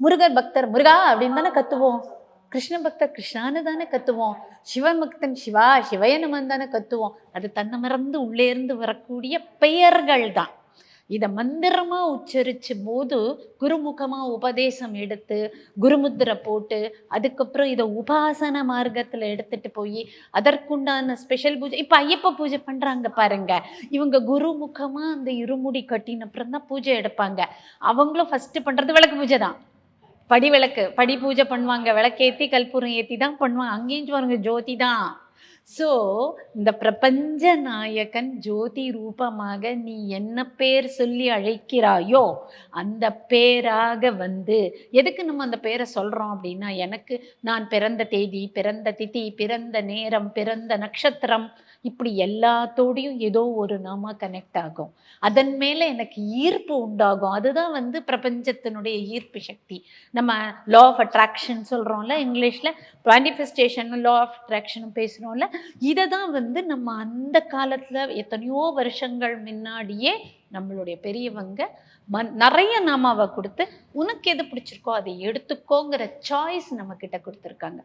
முருகர் பக்தர் முருகா அப்படின்னு தானே கத்துவோம். கிருஷ்ண பக்தர் கிருஷ்ணான்னு தானே கத்துவோம். சிவன் பக்தன் சிவா சிவயனமன் தானே கத்துவோம். அது தன்னை மறந்து உள்ளே இருந்து வரக்கூடிய பெயர்கள் தான். இதை மந்திரமா உச்சரிச்சும் போது குருமுகமா உபதேசம் எடுத்து குருமுத்திரை போட்டு அதுக்கப்புறம் இதை உபாசன மார்க்கத்துல எடுத்துட்டு போய் அதற்குண்டான ஸ்பெஷல் பூஜை இப்போ ஐயப்ப பூஜை பண்றாங்க பாருங்க. இவங்க குருமுகமா அந்த இருமுடி கட்டின அப்புறம் தான் பூஜை எடுப்பாங்க. அவங்களும் ஃபர்ஸ்ட் பண்றது விளக்கு பூஜை தான். படி விளக்கு படி பூஜை பண்ணுவாங்க விளக்கேற்றி கற்பூரம் ஏற்றி தான் பண்ணுவாங்க. அங்கேயும் பாருங்க ஜோதி தான் ஸோ இந்த பிரபஞ்ச நாயகன் ஜோதி ரூபமாக நீ என்ன பேர் சொல்லி அழைக்கிறாயோ அந்த பேராக வந்து எதுக்கு நம்ம அந்த பேரை சொல்கிறோம் அப்படின்னா எனக்கு நான் பிறந்த தேதி பிறந்த திதி பிறந்த நேரம் பிறந்த நட்சத்திரம் இப்படி எல்லாத்தோடையும் ஏதோ ஒரு நாம கனெக்ட் ஆகும். அதன் மேலே எனக்கு ஈர்ப்பு உண்டாகும். அதுதான் வந்து பிரபஞ்சத்தினுடைய ஈர்ப்பு சக்தி. நம்ம லா ஆஃப் அட்ராக்ஷன் சொல்கிறோம்ல இங்கிலீஷில் மேனிஃபெஸ்டேஷன் லா ஆஃப் அட்ராக்ஷனும் பேசுகிறோம்ல இதை தான் வந்து நம்ம அந்த காலத்தில் எத்தனையோ வருஷங்கள் முன்னாடியே நம்மளுடைய பெரியவங்க மன் நிறைய நாமாவை கொடுத்து உனக்கு எது பிடிச்சிருக்கோ அதை எடுத்துக்கோங்கிற சாய்ஸ் நம்மக்கிட்ட கொடுத்துருக்காங்க.